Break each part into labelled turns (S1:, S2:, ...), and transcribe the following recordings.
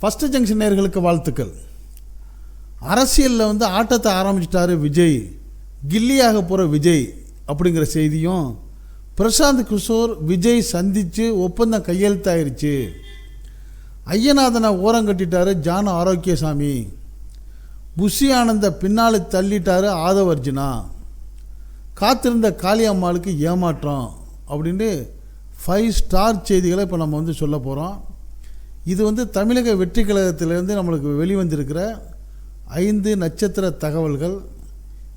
S1: First junction நேர்களுக்கு வாழ்த்துக்கள். அரசியலில் வந்து ஆட்டத்தை ஆரம்பிச்சிட்டாரு விஜய். கில்லியாக போகிற விஜய் அப்படிங்கிற செய்தியும் பிரசாந்த் கிஷோர் விஜய் சந்தித்து ஒப்பந்தம் கையெழுத்தாயிருச்சு. ஐயநாதனை ஓரம் கட்டிட்டாரு ஜான ஆரோக்கியசாமி. புஷி ஆனந்த பின்னால் தள்ளிட்டாரு ஆதவர்ஜினா காத்திருந்த காளியம்மாளுக்கு ஏமாற்றம் அப்படின்ட்டு ஃபைவ் ஸ்டார் செய்திகளை இப்போ நம்ம வந்து சொல்ல போகிறோம் இது வந்து தமிழக வெற்றி கழகத்திலேருந்து நம்மளுக்கு வெளிவந்திருக்கிற ஐந்து நட்சத்திர தகவல்கள்.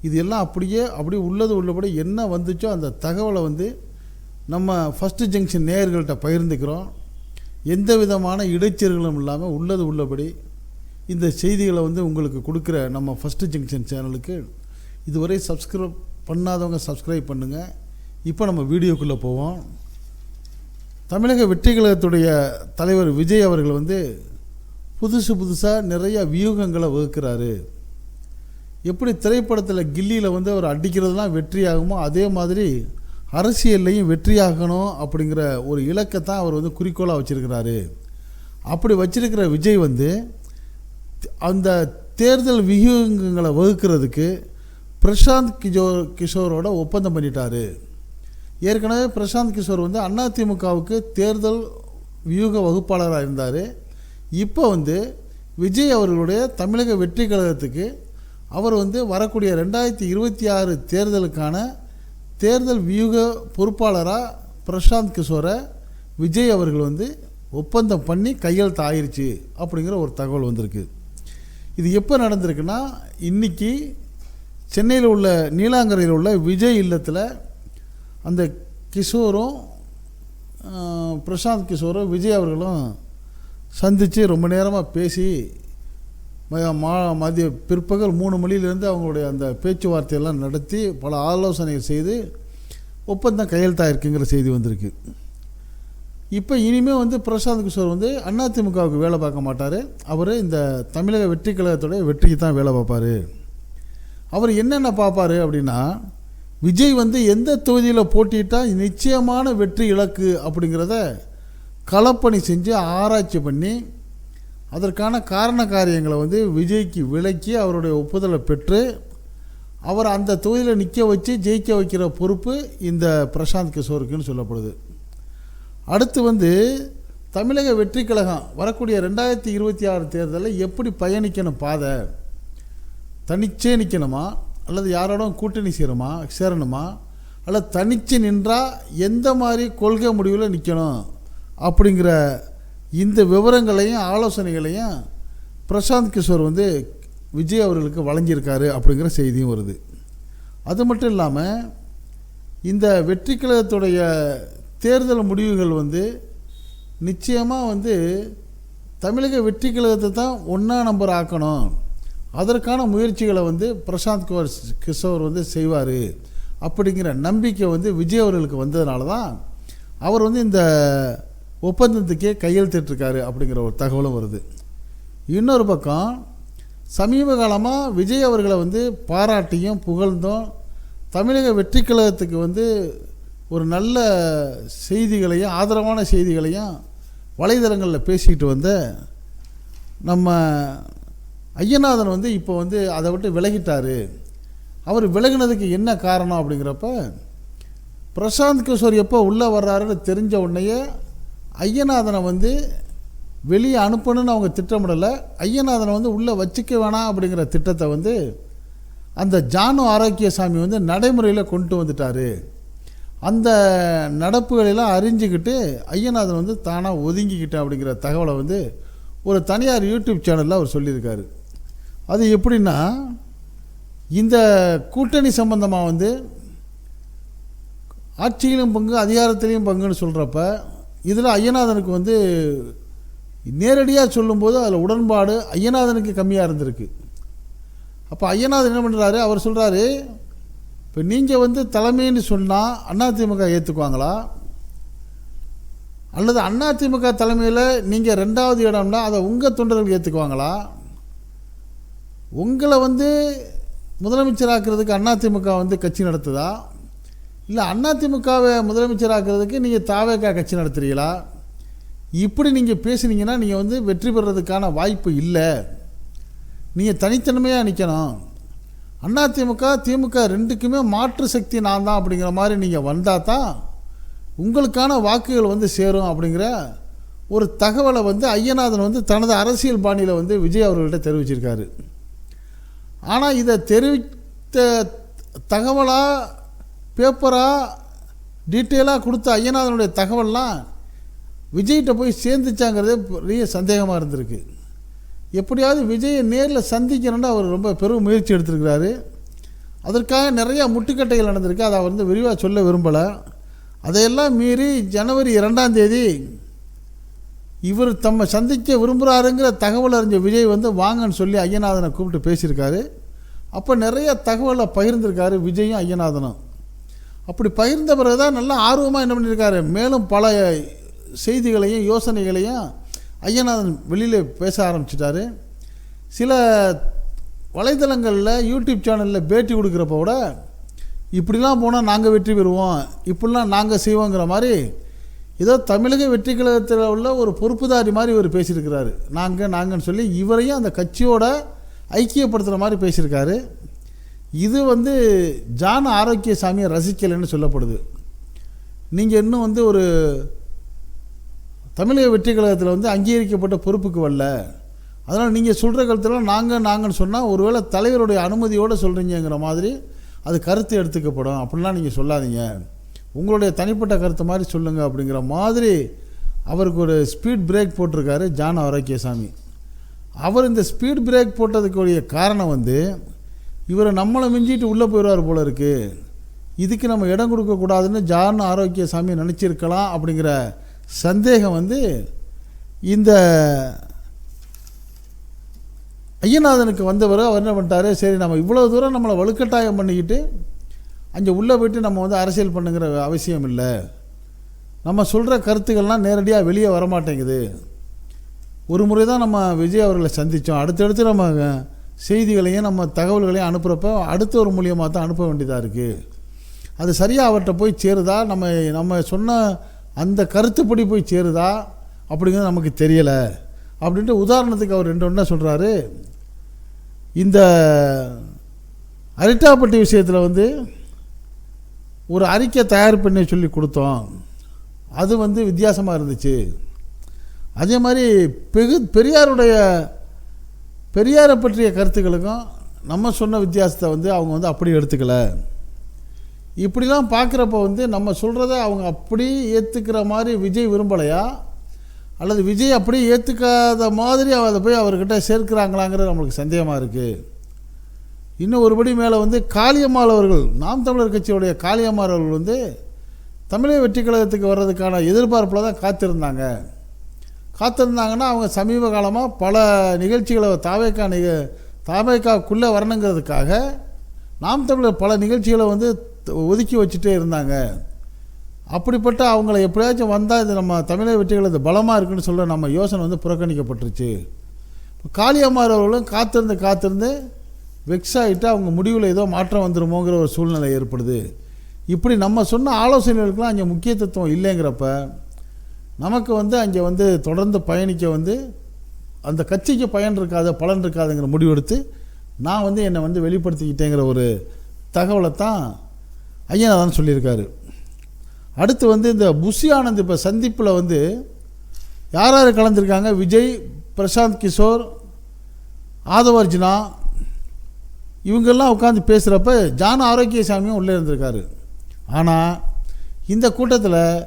S1: இது எல்லாம் அப்படியே அப்படியே உள்ளது உள்ளபடி என்ன வந்துச்சோ அந்த தகவலை வந்து நம்ம ஃபஸ்ட்டு ஜங்ஷன் நேயர்கள்ட்ட பகிர்ந்துக்கிறோம். எந்த விதமான இடைச்சல்களும் இல்லாமல் உள்ளது உள்ளபடி இந்த செய்திகளை வந்து உங்களுக்கு கொடுக்குற நம்ம ஃபஸ்ட்டு ஜங்ஷன் சேனலுக்கு இதுவரை சப்ஸ்கிரைப் பண்ணாதவங்க சப்ஸ்கிரைப் பண்ணுங்கள் இப்போ நம்ம வீடியோக்குள்ளே போவோம். தமிழக வெற்றி கழகத்துடைய தலைவர் விஜய் அவர்கள் வந்து புதுசு புதுசாக நிறைய வியூகங்களை வகுக்கிறாரு. எப்படி திரைப்படத்தில் கில்லியில் வந்து அவர் அடிக்கிறதுலாம் வெற்றியாகுமோ அதே மாதிரி அரசியல்லையும் வெற்றியாகணும் அப்படிங்கிற ஒரு இலக்கத்தான் அவர் வந்து குறிக்கோளாக வச்சுருக்கிறாரு. அப்படி வச்சிருக்கிற விஜய் வந்து அந்த தேர்தல் வியூகங்களை வகுக்கிறதுக்கு பிரசாந்த் கிஜோ கிஷோரோட ஒப்பந்தம் பண்ணிட்டாரு. ஏற்கனவே பிரசாந்த் கிஷோர் வந்து அதிமுகவுக்கு தேர்தல் வியூக வகுப்பாளராக இருந்தார். இப்போ வந்து விஜய் அவர்களுடைய தமிழக வெற்றி கழகத்துக்கு அவர் வந்து வரக்கூடிய ரெண்டாயிரத்தி இருபத்தி ஆறு தேர்தலுக்கான தேர்தல் வியூக பொறுப்பாளராக பிரசாந்த் கிஷோரை விஜய் அவர்கள் வந்து ஒப்பந்தம் பண்ணி கையெழுத்து ஆயிடுச்சு அப்படிங்கிற ஒரு தகவல் வந்திருக்கு. இது எப்போ நடந்திருக்குன்னா இன்றைக்கி சென்னையில் உள்ள நீலாங்கரையில் உள்ள விஜய் இல்லத்தில் அந்த கிஷோரும் பிரசாந்த் கிஷோரும் விஜய் அவர்களும் சந்தித்து ரொம்ப நேரமாக பேசி மா மதிய பிற்பகல் மூணு மணிலேருந்து அவங்களுடைய அந்த பேச்சுவார்த்தையெல்லாம் நடத்தி பல ஆலோசனைகள் செய்து ஒப்பந்தம் கையெழுத்தாயிருக்குங்கிற செய்தி வந்திருக்கு. இப்போ இனிமேல் வந்து பிரசாந்த் கிஷோர் வந்து அதிமுகவுக்கு வேலை பார்க்க மாட்டார். அவர் இந்த தமிழக வெற்றி கழகத்துடைய வெற்றிக்கு தான் வேலை பார்ப்பார். அவர் என்னென்ன பார்ப்பாரு அப்படின்னா விஜய் வந்து எந்த தொகுதியில் போட்டிட்டால் நிச்சயமான வெற்றி இலக்கு அப்படிங்கிறத களப்பணி செஞ்சு ஆராய்ச்சி பண்ணி அதற்கான காரண காரியங்களை வந்து விஜய்க்கு விளக்கி அவருடைய ஒப்புதலை பெற்று அவர் அந்த தொகுதியில் நிற்க வச்சு ஜெயிக்க வைக்கிற பொறுப்பு இந்த பிரசாந்த் கிஷோருக்குன்னு சொல்லப்படுது. அடுத்து வந்து தமிழக வெற்றி கழகம் வரக்கூடிய ரெண்டாயிரத்தி இருபத்தி ஆறு தேர்தலில் எப்படி பயணிக்கணும் பாதை? தனிச்சே நிற்கணுமா அல்லது யாரோட கூட்டணி சேருமா சேரணுமா? அல்லது தனிச்சு நின்றால் எந்த மாதிரி கொள்கை முடிவில் நிற்கணும் அப்படிங்கிற இந்த விவரங்களையும் ஆலோசனைகளையும் பிரசாந்த் கிஷோர் வந்து விஜய் அவர்களுக்கு வழங்கியிருக்காரு அப்படிங்கிற செய்தியும் வருது. அது மட்டும் இல்லாமல் இந்த வெற்றி கழகத்துடைய தேர்தல் முடிவுகள் வந்து நிச்சயமாக வந்து தமிழக வெற்றி கழகத்தை தான் ஒன்றா நம்பர் ஆக்கணும். அதற்கான முயற்சிகளை வந்து பிரசாந்த் குமார் கிஷோர் வந்து செய்வார். அப்படிங்கிற நம்பிக்கை வந்து விஜய் அவர்களுக்கு வந்ததுனால தான் அவர் வந்து இந்த ஒப்பந்தத்துக்கே கையெழுத்திட்டிருக்காரு அப்படிங்கிற ஒரு தகவலும் வருது. இன்னொரு பக்கம் சமீப காலமாக விஜய் அவர்களை வந்து பாராட்டியும் புகழ்ந்தும் தமிழக வெற்றி கழகத்துக்கு வந்து ஒரு நல்ல செய்திகளையும் ஆதரவான செய்திகளையும் வலைதளங்களில் பேசிக்கிட்டு வந்த நம்ம ஐயநாதன் வந்து இப்போ வந்து அதை விட்டு விலகிட்டார். அவர் விலகினதுக்கு என்ன காரணம் அப்படிங்கிறப்ப பிரசாந்த் கிஷோர் எப்போ உள்ளே வர்றாருன்னு தெரிஞ்ச உடனேயே ஐயநாதனை வந்து வெளியே அனுப்பணும்னு அவங்க திட்டமிடலை. ஐயநாதனை வந்து உள்ளே வச்சுக்க வேணாம் அப்படிங்கிற திட்டத்தை வந்து அந்த ஜானு ஆரோக்கியசாமி வந்து நடைமுறையில் கொண்டு வந்துட்டார். அந்த நடப்புகளெல்லாம் அறிஞ்சிக்கிட்டு ஐயநாதன் வந்து தானாக ஒதுங்கிக்கிட்டேன் அப்படிங்கிற தகவலை வந்து ஒரு தனியார் யூடியூப் சேனலில் அவர் சொல்லியிருக்காரு. அது எப்படின்னா இந்த கூட்டணி சம்பந்தமாக வந்து ஆட்சியிலும் பங்கு அதிகாரத்திலையும் பங்குன்னு சொல்கிறப்ப இதில் ஐயநாதனுக்கு வந்து நேரடியாக சொல்லும்போது அதில் உடன்பாடு ஐயநாதனுக்கு கம்மியாக இருந்திருக்கு. அப்போ ஐயநாதன் என்ன பண்ணுறாரு அவர் சொல்கிறாரு இப்போ நீங்கள் வந்து தலைமைன்னு சொன்னால் அதிமுக ஏற்றுக்குவாங்களா அல்லது அதிமுக தலைமையில் நீங்கள் ரெண்டாவது இடம்னா அதை உங்கள் தொண்டர்கள் ஏற்றுக்குவாங்களா உங்களை வந்து முதலமைச்சராக்கிறதுக்கு அதிமுக வந்து கட்சி நடத்துதா? இல்லை அதிமுகவை முதலமைச்சராக்கிறதுக்கு நீங்கள் தாவேக்கா கட்சி நடத்துறீங்களா? இப்படி நீங்கள் பேசுனீங்கன்னா நீங்கள் வந்து வெற்றி பெறுறதுக்கான வாய்ப்பு இல்லை. நீங்கள் தனித்தன்மையாக நிற்கணும் அதிமுக திமுக ரெண்டுக்குமே மாற்று சக்தி நான் தான் அப்படிங்கிற மாதிரி நீங்கள் வந்தால் தான் உங்களுக்கான வாக்குகள் வந்து சேரும் அப்படிங்கிற ஒரு தகவலை வந்து ஐயநாதன் வந்து தனது அரசியல் பாணியில் வந்து விஜய் அவர்கள்ட்ட தெரிவிச்சிருக்காரு. ஆனால் இதை தெரிவித்த தகவலாக பேப்பராக டீட்டெயிலாக கொடுத்த ஐயநாதனுடைய தகவல்லாம் விஜய்கிட்ட போய் சேர்ந்துச்சாங்கிறதே பெரிய சந்தேகமாக இருந்திருக்கு. எப்படியாவது விஜயை நேரில் சந்திக்கணும்னு அவர் ரொம்ப பெரும் முயற்சி எடுத்திருக்கிறாரு. அதற்காக நிறையா முட்டுக்கட்டைகள் நடந்திருக்கு. அதை அவர் வந்து விரிவாக சொல்ல விரும்பலை. அதையெல்லாம் மீறி ஜனவரி இரண்டாம் தேதி இவர் தம்மை சந்திக்க விரும்புகிறாருங்கிற தகவல் அறிஞ்ச விஜய் வந்து வாங்கன்னு சொல்லி ஐயநாதனை கூப்பிட்டு பேசியிருக்காரு. அப்போ நிறைய தகவலை பகிர்ந்திருக்காரு விஜயும் ஐயநாதனும். அப்படி பகிர்ந்த பிறகு தான் நல்லா ஆர்வமாக என்ன பண்ணியிருக்காரு? மேலும் பல செய்திகளையும் யோசனைகளையும் ஐயநாதன் வெளியில் பேச ஆரம்பிச்சிட்டாரு. சில வலைத்தளங்களில் யூடியூப் சேனலில் பேட்டி கொடுக்குறப்ப கூட இப்படிலாம் போனால் நாங்கள் வெற்றி பெறுவோம். இப்படிலாம் நாங்கள் செய்வோங்கிற மாதிரி ஏதோ தமிழக வெற்றி கழகத்தில் உள்ள ஒரு பொறுப்புதாரி மாதிரி இவர் பேசியிருக்கிறாரு. நாங்கள் நாங்கன்னு சொல்லி இவரையும் அந்த கட்சியோட ஐக்கியப்படுத்துகிற மாதிரி பேசியிருக்காரு. இது வந்து ஜான ஆரோக்கியசாமியை ரசிக்கலைன்னு சொல்லப்படுது. நீங்கள் இன்னும் வந்து ஒரு தமிழக வெற்றி கழகத்தில் வந்து அங்கீகரிக்கப்பட்ட பொறுப்புக்கு வரல. அதனால் நீங்கள் சொல்கிற காலத்தில் நாங்கள் நாங்கன்னு சொன்னால் ஒருவேளை தலைவருடைய அனுமதியோடு சொல்கிறீங்கிற மாதிரி அது கருத்து எடுத்துக்கப்படும். அப்படிலாம் நீங்கள் சொல்லாதீங்க. உங்களுடைய தனிப்பட்ட கருத்து மாதிரி சொல்லுங்கள் அப்படிங்கிற மாதிரி அவருக்கு ஒரு ஸ்பீட் பிரேக் போட்டிருக்காரு ஜான ஆரோக்கியசாமி. அவர் இந்த ஸ்பீட் பிரேக் போட்டதுக்குரிய காரணம் வந்து இவரை நம்மளை மிஞ்சிட்டு உள்ளே போயிடுவார் போல இருக்குது இதுக்கு நம்ம இடம் கொடுக்கக்கூடாதுன்னு ஜான ஆரோக்கியசாமி நினச்சிருக்கலாம் அப்படிங்கிற சந்தேகம் வந்து இந்த ஐயநாதனுக்கு வந்தவர் அவர் என்ன பண்ணிட்டாரு? சரி நம்ம இவ்வளோ தூரம் நம்மளை வலுக்கட்டாயம் பண்ணிக்கிட்டு அங்கே உள்ளே போயிட்டு நம்ம வந்து அரசியல் பண்ணுங்கிற அவசியம் இல்லை. நம்ம சொல்கிற கருத்துக்கள்லாம் நேரடியாக வெளியே வரமாட்டேங்குது. ஒரு முறை தான் நம்ம விஜய் அவர்களை சந்தித்தோம் அடுத்தடுத்து நம்ம செய்திகளையும் நம்ம தகவல்களையும் அனுப்புகிறப்ப அடுத்த ஒரு மூலியமாக தான் அனுப்ப வேண்டியதாக இருக்குது அது சரியாக அவர்கிட்ட போய் சேருதா? நம்ம நம்ம சொன்ன அந்த கருத்துப்படி போய் சேருதா? அப்படிங்கிறது நமக்கு தெரியலை. அப்படின்ட்டு உதாரணத்துக்கு அவர் ரெண்டு ஒன்றா சொல்கிறாரு இந்த அரிட்டாப்பட்டி விஷயத்தில் வந்து ஒரு அறிக்கை தயார் பண்ணி சொல்லி கொடுத்தோம். அது வந்து வித்தியாசமாக இருந்துச்சு. அதே மாதிரி பெகு பெரியாருடைய பெரியாரை பற்றிய கருத்துக்களுக்கும் நம்ம சொன்ன வித்தியாசத்தை வந்து அவங்க வந்து அப்படி எடுத்துக்கல. இப்படிலாம் பார்க்குறப்ப வந்து நம்ம சொல்கிறத அவங்க அப்படி ஏற்றுக்கிற மாதிரி விஜய் விரும்பலையா? அல்லது விஜய் அப்படியே ஏற்றுக்காத மாதிரி அதை போய் அவர்கிட்ட சேர்க்கிறாங்களாங்கிறது நம்மளுக்கு சந்தேகமாக இருக்குது இன்னும் ஒருபடி மேலே வந்து காளியம்மாள் அவர்கள் நாம் தமிழர் கட்சியுடைய காளியம்மாள் அவர்கள் வந்து தமிழக வெற்றி கழகத்துக்கு வர்றதுக்கான எதிர்பார்ப்பில் தான் காத்திருந்தாங்க. காத்திருந்தாங்கன்னா அவங்க சமீப காலமாக பல நிகழ்ச்சிகளை தாவேக்கா நிக தாவேக்காக்குள்ளே வரணுங்கிறதுக்காக நாம் தமிழர் பல நிகழ்ச்சிகளை வந்து ஒதுக்கி வச்சுட்டே இருந்தாங்க. அப்படிப்பட்ட அவங்கள எப்படியாச்சும் வந்தால் இது நம்ம தமிழக வெற்றிகள் இது பலமாக இருக்குன்னு சொல்ல நம்ம யோசனை வந்து புறக்கணிக்கப்பட்டுருச்சு. காளியம்மார் அவர்களும் காத்திருந்து காத்திருந்து வெக்ஸ் ஆகிட்டு அவங்க முடிவில் ஏதோ மாற்றம் வந்துடுமோங்கிற ஒரு சூழ்நிலை ஏற்படுது. இப்படி நம்ம சொன்ன ஆலோசனைகளுக்கெல்லாம் அங்கே முக்கியத்துவம் இல்லைங்கிறப்ப நமக்கு வந்து அங்கே வந்து தொடர்ந்து பயணிக்க வந்து அந்த கட்சிக்கு பயன் இருக்காத பலன் இருக்காதுங்கிற முடிவெடுத்து நான் வந்து என்னை வந்து வெளிப்படுத்திக்கிட்டேங்கிற ஒரு தகவலை தான் ஐயனாதான் சொல்லியிருக்காரு. அடுத்து வந்து இந்த புஷி ஆனந்த் இப்போ சந்திப்பில் வந்து யார் யார் கலந்துருக்காங்க? விஜய் பிரசாந்த் கிஷோர் ஆதவர்ஜுனா இவங்கெல்லாம் உட்காந்து பேசுகிறப்ப ஜான ஆரோக்கியசாமியும் உள்ளே இருந்திருக்காரு. ஆனால் இந்த கூட்டத்தில்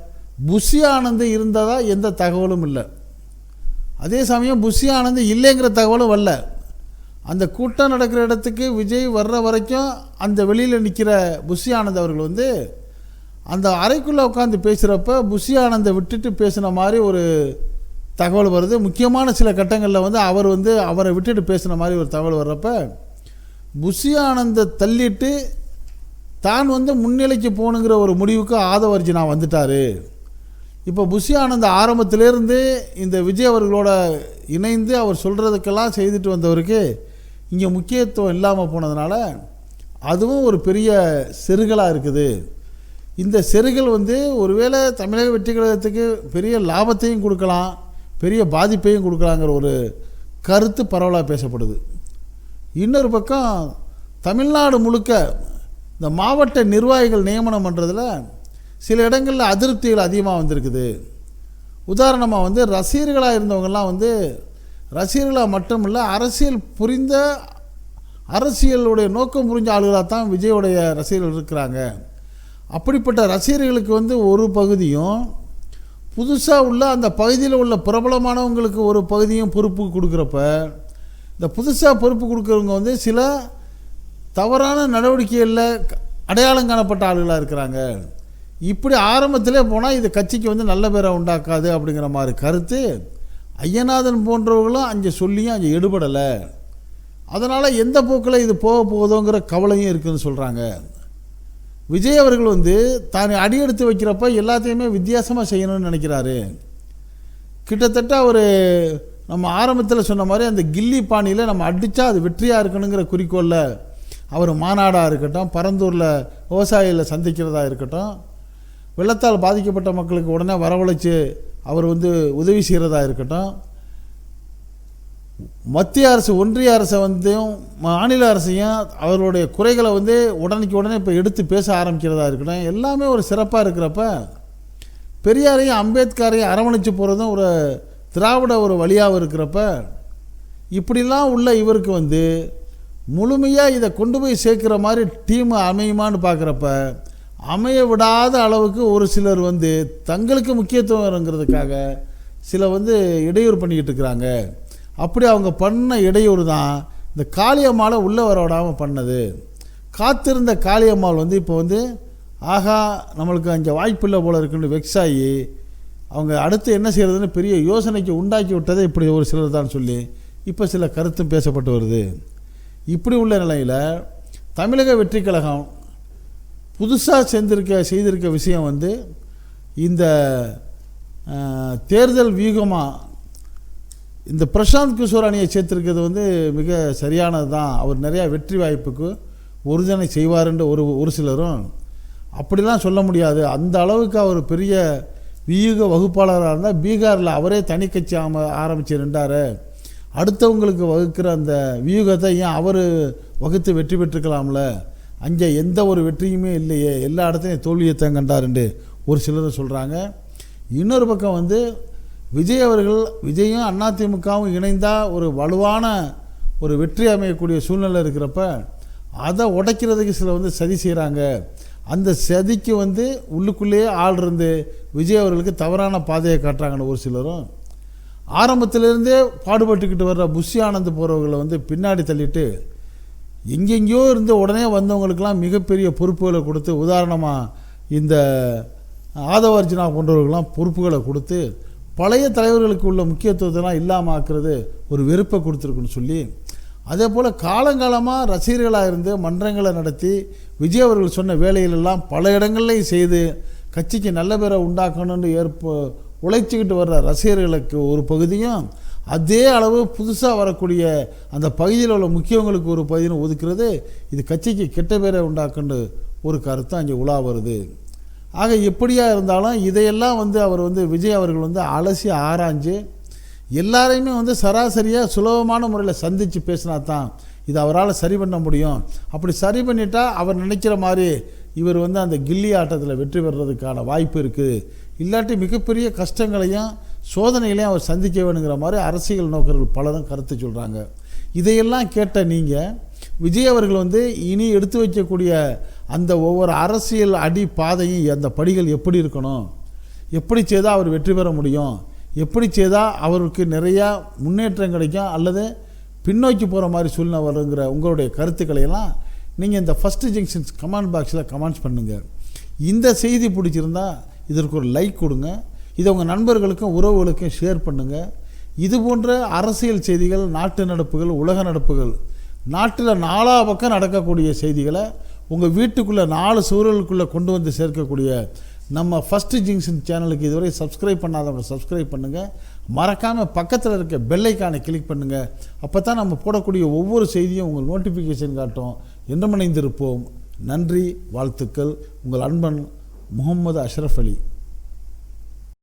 S1: புஷி ஆனந்த் இருந்ததாக எந்த தகவலும் இல்லை. அதே சமயம் புஷி ஆனந்த் இல்லைங்கிற தகவலும் வரல. அந்த கூட்டம் நடக்கிற இடத்துக்கு விஜய் வர்ற வரைக்கும் அந்த வெளியில் நிற்கிற புஷி ஆனந்த் அவர்கள் வந்து அந்த அறைக்குள்ளே உட்காந்து பேசுகிறப்ப புஷி ஆனந்தை விட்டுட்டு பேசின மாதிரி ஒரு தகவல் வருது. முக்கியமான சில கட்டங்களில் வந்து அவர் வந்து அவரை விட்டுட்டு பேசின மாதிரி ஒரு தகவல் வர்றப்போ புஷி ஆனந்தை தள்ளிட்டு தான் வந்து முன்னிலைக்கு போகணுங்கிற ஒரு முடிவுக்கு ஆதவர்ஜினா வந்துட்டார். இப்போ புஷி ஆனந்த் ஆரம்பத்திலேருந்து இந்த விஜய் அவர்களோட இணைந்து அவர் சொல்கிறதுக்கெல்லாம் செய்துட்டு வந்தவருக்கு இங்கே முக்கியத்துவம் இல்லாமல் போனதுனால அதுவும் ஒரு பெரிய செருகலாக இருக்குது. இந்த செருகல் வந்து ஒருவேளை தமிழக வெற்றி கழகத்துக்கு பெரிய லாபத்தையும் கொடுக்கலாம் பெரிய பாதிப்பையும் கொடுக்கலாங்கிற ஒரு கருத்து பரவலாக பேசப்படுது. இன்னொரு பக்கம் தமிழ்நாடு முழுக்க இந்த மாவட்ட நிர்வாகிகள் நியமனம் பண்ணுறதுல சில இடங்களில் அதிருப்திகள் அதிகமாக வந்திருக்குது. உதாரணமாக வந்து ரசிகர்களாக இருந்தவங்கெல்லாம் வந்து ரசிகர்களாக மட்டுமில்ல அரசியல் புரிந்த அரசியலுடைய நோக்கம் புரிஞ்ச ஆளுகளாக தான் விஜயோடைய ரசிகர்கள் இருக்கிறாங்க. அப்படிப்பட்ட ரசிகர்களுக்கு வந்து ஒரு பகுதியும் புதுசாக உள்ள அந்த பகுதியில் உள்ள பிரபலமானவங்களுக்கு ஒரு பகுதியும் பொறுப்பு கொடுக்குறப்ப இந்த புதுசாக பொறுப்பு கொடுக்குறவங்க வந்து சில தவறான நடவடிக்கைகளில் க- அடையாளம் காணப்பட்ட ஆளுகளாக இருக்கிறாங்க. இப்படி ஆரம்பத்திலே போனால் இது கட்சிக்கு வந்து நல்ல பேரை உண்டாக்காது அப்படிங்கிற மாதிரி கருத்து ஐயநாதன் போன்றவர்களும் அங்கே சொல்லியும் அங்கே எடுபடலை. அதனால் எந்த போக்கில் இது போக போகுதோங்கிற கவலையும் இருக்குதுன்னு சொல்கிறாங்க விஜய் அவர்கள் வந்து தான் அடியெடுத்து வைக்கிறப்ப எல்லாத்தையுமே வித்தியாசமாக செய்யணும்னு நினைக்கிறாரு. கிட்டத்தட்ட அவர் நம்ம ஆரம்பத்தில் சொன்ன மாதிரி அந்த கில்லி பாணியில் நம்ம அடித்தா அது வெற்றியாக இருக்கணுங்கிற குறிக்கோளில் அவர் மாநாடாக இருக்கட்டும் பரந்தூரில் விவசாயியில் சந்திக்கிறதா இருக்கட்டும் வெள்ளத்தால் பாதிக்கப்பட்ட மக்களுக்கு உடனே வரவழைச்சு அவர் வந்து உதவி செய்கிறதா இருக்கட்டும் மத்திய அரசு ஒன்றிய அரசை வந்தும் மாநில அரசையும் அவர்களுடைய குறைகளை வந்து உடனேக்கு உடனே இப்போ எடுத்து பேச ஆரம்பிக்கிறதா இருக்கட்டும் எல்லாமே ஒரு சிறப்பாக இருக்கிறப்ப பெரியாரையும் அம்பேத்கரையும் அரவணைச்சு போகிறதும் ஒரு திராவிட ஒரு வழியாக இருக்கிறப்ப இப்படிலாம் உள்ள இவருக்கு வந்து முழுமையாக இதை கொண்டு போய் சேர்க்குற மாதிரி டீம் அமையுமான்னு பார்க்குறப்ப அமைய விடாத அளவுக்கு ஒரு சிலர் வந்து தங்களுக்கு முக்கியத்துவம் இருங்கிறதுக்காக சில வந்து இடையூறு பண்ணிக்கிட்டு இருக்கிறாங்க. அப்படி அவங்க பண்ண இடையூறு தான் இந்த காளியம்மாளை உள்ளே வர விடாமல் பண்ணது. காத்திருந்த காளியம்மாள் வந்து இப்போ வந்து ஆகா நம்மளுக்கு அங்கே வாய்ப்பில்லை போல இருக்குன்னு வெக்ஸாகி ஆகி அவங்க அடுத்து என்ன செய்கிறதுன்னு பெரிய யோசனைக்கு உண்டாக்கி விட்டதை இப்படி ஒரு சிலர் தான் சொல்லி இப்போ சில கருத்தும் பேசப்பட்டு வருது. இப்படி உள்ள நிலையில் தமிழக வெற்றி கழகம் புதுசாக செஞ்சிருக்க செய்திருக்க விஷயம் வந்து இந்த தேர்தல் வியூகமாக இந்த பிரசாந்த் கிஷோர் அணியை சேர்த்துருக்கிறது வந்து மிக சரியானது தான். அவர் நிறையா வெற்றி வாய்ப்புக்கு உறுதுணை செய்வாருன்ற ஒரு ஒரு சிலரும் அப்படிலாம் சொல்ல முடியாது. அந்த அளவுக்கு அவர் பெரிய வியூக வகுப்பாளராக இருந்தால் பீகாரில் அவரே தனி கட்சி ஆம ஆரம்பிச்சிருந்தார் அடுத்தவங்களுக்கு வகுக்கிற அந்த வியூகத்தை ஏன் அவர் வகுத்து வெற்றி பெற்றுக்கலாம்ல அங்கே எந்த ஒரு வெற்றியுமே இல்லையே. எல்லா இடத்துலையும் தோல்வியைத்தான் கண்டாருண்டு ஒரு சிலர் சொல்கிறாங்க இன்னொரு பக்கம் வந்து விஜய் அவர்கள் விஜயும் அதிமுகவும் இணைந்தால் ஒரு வலுவான ஒரு வெற்றி அமையக்கூடிய சூழ்நிலை இருக்கிறப்ப அதை உடைக்கிறதுக்கு சில வந்து சதி செய்கிறாங்க அந்த சதிக்கு வந்து உள்ளுக்குள்ளேயே ஆள் இருந்து விஜய் அவர்களுக்கு தவறான பாதையை காட்டுறாங்கன்னு ஒரு சிலரும் ஆரம்பத்திலேருந்தே பாடுபட்டுக்கிட்டு வர்ற புஷி ஆனந்த் போகிறவங்களை வந்து பின்னாடி தள்ளிட்டு எங்கெங்கேயோ இருந்து உடனே வந்தவங்களுக்கெல்லாம் மிகப்பெரிய பொறுப்புகளை கொடுத்து உதாரணமாக இந்த ஆதவர்ஜனா போன்றவர்கள்லாம் பொறுப்புகளை கொடுத்து பழைய தலைவர்களுக்கு உள்ள முக்கியத்துவத்தெல்லாம் இல்லாமல் ஆக்குறது ஒரு வெறுப்பை கொடுத்துருக்குன்னு சொல்லி அதே போல் காலங்காலமாக ரசிகர்களாக இருந்து மன்றங்களை நடத்தி விஜய் அவர்கள் சொன்ன வேலைகளெல்லாம் பல இடங்கள்லையும் செய்து கட்சிக்கு நல்ல பேரை உண்டாக்கணும்னு ஏற்ப உழைச்சிக்கிட்டு வர்ற ரசிகர்களுக்கு ஒரு பகுதியும் அதே அளவு புதுசாக வரக்கூடிய அந்த பகுதியில் உள்ள முக்கியவங்களுக்கு ஒரு பகுதியும் ஒதுக்கிறது இது கட்சிக்கு கெட்ட பேரை உண்டாக்குன்னு ஒரு கருத்து அங்கே உலா வருது. ஆக எப்படியா இருந்தாலும் இதையெல்லாம் வந்து அவர் வந்து விஜய் அவர்கள் வந்து அலசி ஆராய்ஞ்சு எல்லாரையுமே வந்து சராசரியாக சுலபமான முறையில் சந்தித்து பேசினா தான் இது அவரால் சரி பண்ண முடியும். அப்படி சரி பண்ணிட்டா அவர் நினைக்கிற மாதிரி இவர் வந்து அந்த கில்லி ஆட்டத்தில் வெற்றி பெறுறதுக்கான வாய்ப்பு இருக்குது இல்லாட்டி மிகப்பெரிய கஷ்டங்களையும் சோதனைகளையும் அவர் சந்திக்க வேணுங்கிற மாதிரி அரசியல் நோக்கர்கள் பலரும் கருத்து சொல்கிறாங்க இதையெல்லாம் கேட்ட நீங்கள் விஜய் அவர்கள் வந்து இனி எடுத்து வைக்கக்கூடிய அந்த ஒவ்வொரு அரசியல் அடி பாதையும் அந்த படிகள் எப்படி இருக்கணும்? எப்படி செய்தால் அவர் வெற்றி பெற முடியும்? எப்படி செய்தால் அவருக்கு நிறையா முன்னேற்றம் கிடைக்கும் அல்லது பின்னோக்கி போகிற மாதிரி சூழ்நிலை வருங்கிற உங்களுடைய கருத்துக்களையெல்லாம் நீங்கள் இந்த ஃபஸ்ட்டு ஜங்ஷன்ஸ் கமெண்ட் பாக்ஸில் கமெண்ட்ஸ் பண்ணுங்கள் இந்த செய்தி பிடிச்சிருந்தா இதற்கு ஒரு லைக் கொடுங்க. இதை உங்கள் நண்பர்களுக்கும் உறவுகளுக்கும் ஷேர் பண்ணுங்கள் இது போன்ற அரசியல் செய்திகள் நாட்டு நடப்புகள் உலக நடப்புகள் நாட்டில் நாலா பக்கம் நடக்கக்கூடிய செய்திகளை உங்கள் வீட்டுக்குள்ளே நாலு சூழலுக்குள்ளே கொண்டு வந்து சேர்க்கக்கூடிய நம்ம ஃபஸ்ட்டு ஜங்ஷன் சேனலுக்கு இதுவரை சப்ஸ்கிரைப் பண்ணாதவங்க சப்ஸ்கிரைப் பண்ணுங்கள் மறக்காமல் பக்கத்தில் இருக்க பெல்லைக்கானை கிளிக் பண்ணுங்கள் அப்போ தான் நம்ம போடக்கூடிய ஒவ்வொரு செய்தியும் உங்கள் நோட்டிஃபிகேஷன் காட்டும். என்றமணைந்திருப்போம் நன்றி வாழ்த்துக்கள். உங்கள் அன்பன் முகமது அஷ்ரஃப் அலி.